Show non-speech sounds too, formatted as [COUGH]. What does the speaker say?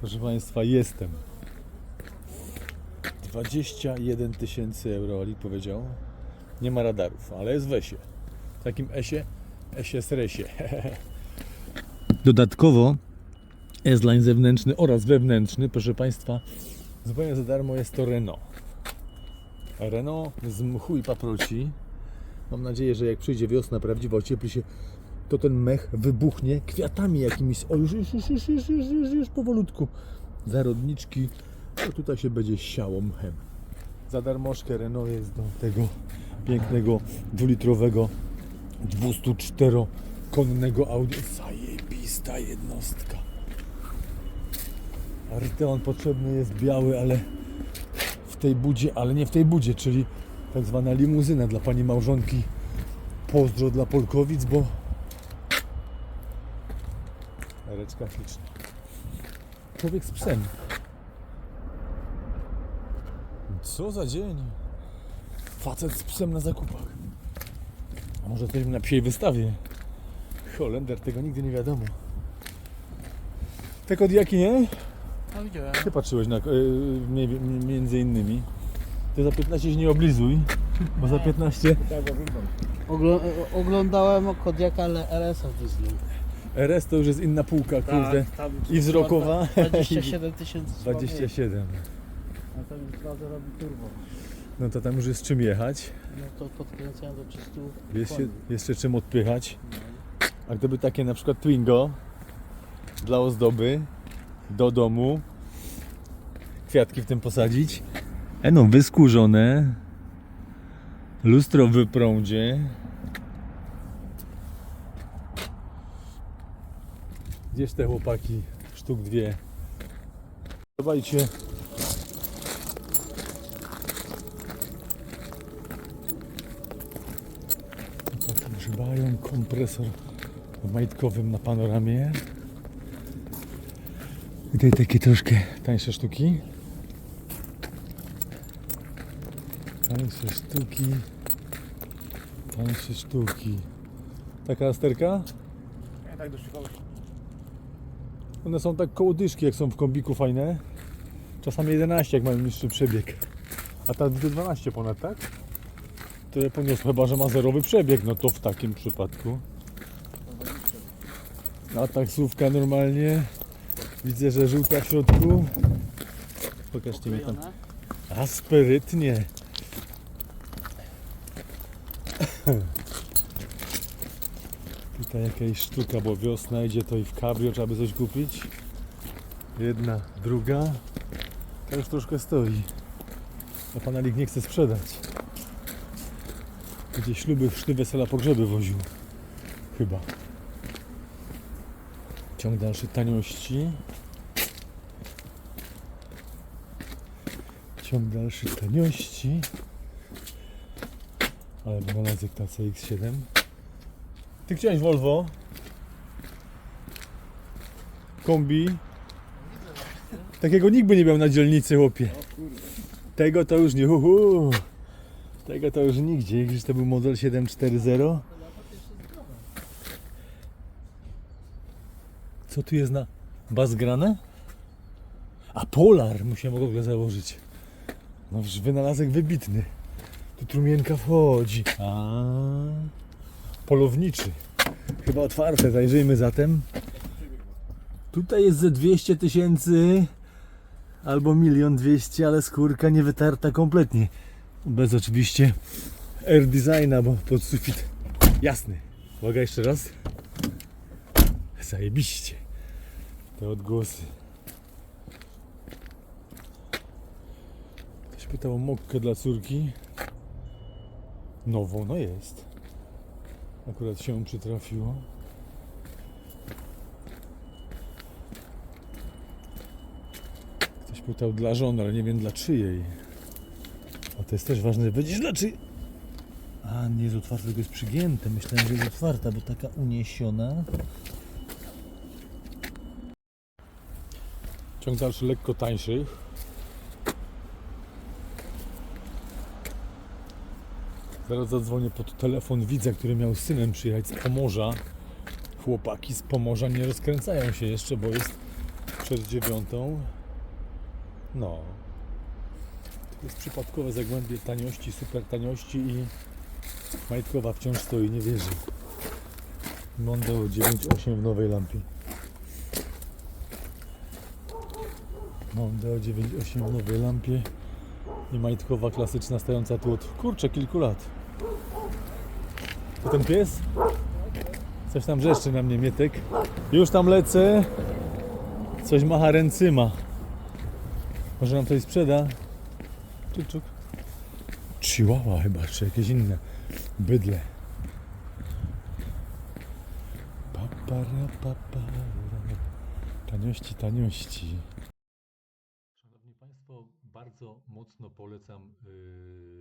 Proszę Państwa, jestem. 21 tysięcy euro, Ali powiedział. Nie ma radarów, ale jest w ESie. W takim ESie, ESie Sresie. Dodatkowo S-Line zewnętrzny oraz wewnętrzny, proszę Państwa, zupełnie za darmo jest to Renault. Renault z mchu i paproci. Mam nadzieję, że jak przyjdzie wiosna prawdziwa, ociepli się, to ten mech wybuchnie kwiatami jakimiś. O, już, już, już, już, już, już, już, już powolutku. Zarodniczki, to tutaj się będzie siało mchem. Za darmożkę Renault jest do tego pięknego dwulitrowego 204-konnego Audi. Zajebista jednostka. Arteon potrzebny jest biały, ale w tej budzie, ale nie w tej budzie, czyli tak zwana limuzyna dla pani małżonki. Pozdro dla Polkowic, bo Ereczka śliczna. Człowiek z psem. Co za dzień. Facet z psem na zakupach. A może jesteśmy na psiej wystawie? Holender, tego nigdy nie wiadomo. Te kodiaki, nie? No widziałem. Ty patrzyłeś na, y, między innymi. Ty za 15 się nie oblizuj, bo za 15 Oglo oglądałem Kodiaka ale RS-a w Disney. RS to już jest inna półka, kurde. tam I wzrokowa. 27 [LAUGHS] tysięcy 27. A tam już bardzo robi turbo. No to tam już jest czym jechać. No to podkręcałem do 300 Jest się, koni. jeszcze czym odpychać. A gdyby takie na przykład Twingo dla ozdoby do domu, kwiatki w tym posadzić. E no, wyskórzone. Lustro w prądzie. Gdzież te chłopaki? Sztuk dwie. Zobaczcie. Tak grzebają kompresor majtkowym na panoramie. Tutaj takie troszkę tańsze sztuki. Tańsze sztuki. Tańsze sztuki. Taka asterka? Ja tak doszukałem. One są tak koło dyszki, jak są w kombiku fajne. Czasami 11, jak mają niższy przebieg. A ta 12 ponad, tak? To je poniosło, chyba że ma zerowy przebieg, no to w takim przypadku. A taksówka normalnie. Widzę, że żółta w środku. Pokażcie mi tam. A sprytnie. Tutaj jakaś sztuka, bo wiosna idzie to i w kabrio trzeba by coś kupić. Jedna, druga. To już troszkę stoi. A pan Alik nie chce sprzedać. Gdzie śluby, szty, wesela, pogrzeby woził. Chyba. Ciąg dalszy taniości. Ciąg dalszy taniości. Ale wynalazek ta CX-7. Ty chciałeś Volvo? Kombi? Takiego nikt by nie miał na dzielnicy, chłopie. Tego to już nie. Uhu. Tego to już nigdzie. Gdzieś to był model 740. Co tu jest na bas grane? A Polar musiałem ogóle założyć. No wynalazek wybitny. Tu trumienka wchodzi. Polowniczy. Chyba otwarte, zajrzyjmy zatem. Tutaj jest ze 200 tysięcy albo milion dwieście, ale skórka nie wytarta kompletnie. Bez oczywiście air designa, bo pod sufit jasny. Uwaga jeszcze raz. Zajebiście. Te odgłosy. Ktoś pytał o mokkę dla córki. Nową, no jest. Akurat się przytrafiło. Ktoś pytał dla żony, ale nie wiem dla czyjej. A to jest też ważne, będziesz dla czyjej. A, nie jest otwarte, tylko jest przygięte. Myślałem, że jest otwarta, bo taka uniesiona. Ciąg dalszy lekko tańszych. Zaraz zadzwonię pod telefon widza, który miał synem przyjechać z Pomorza. Chłopaki z Pomorza nie rozkręcają się jeszcze, bo jest przed dziewiątą. No. To jest przypadkowe zagłębie taniości, super taniości i Majtkowa wciąż stoi, nie wierzy. Mondo 9.8 w nowej lampie. Mondo 9.8 w nowej lampie i Majtkowa klasyczna stojąca tu od kurczę kilku lat. To ten pies? Coś tam wrzeszczy na mnie Mietek. Już tam lecę. Coś macha ręcyma. Może nam coś sprzeda? Czuk, czuk. Chihuahua chyba, czy jakieś inne bydle. Papara, papara. Taniości, taniości. Szanowni Państwo, bardzo mocno polecam yy,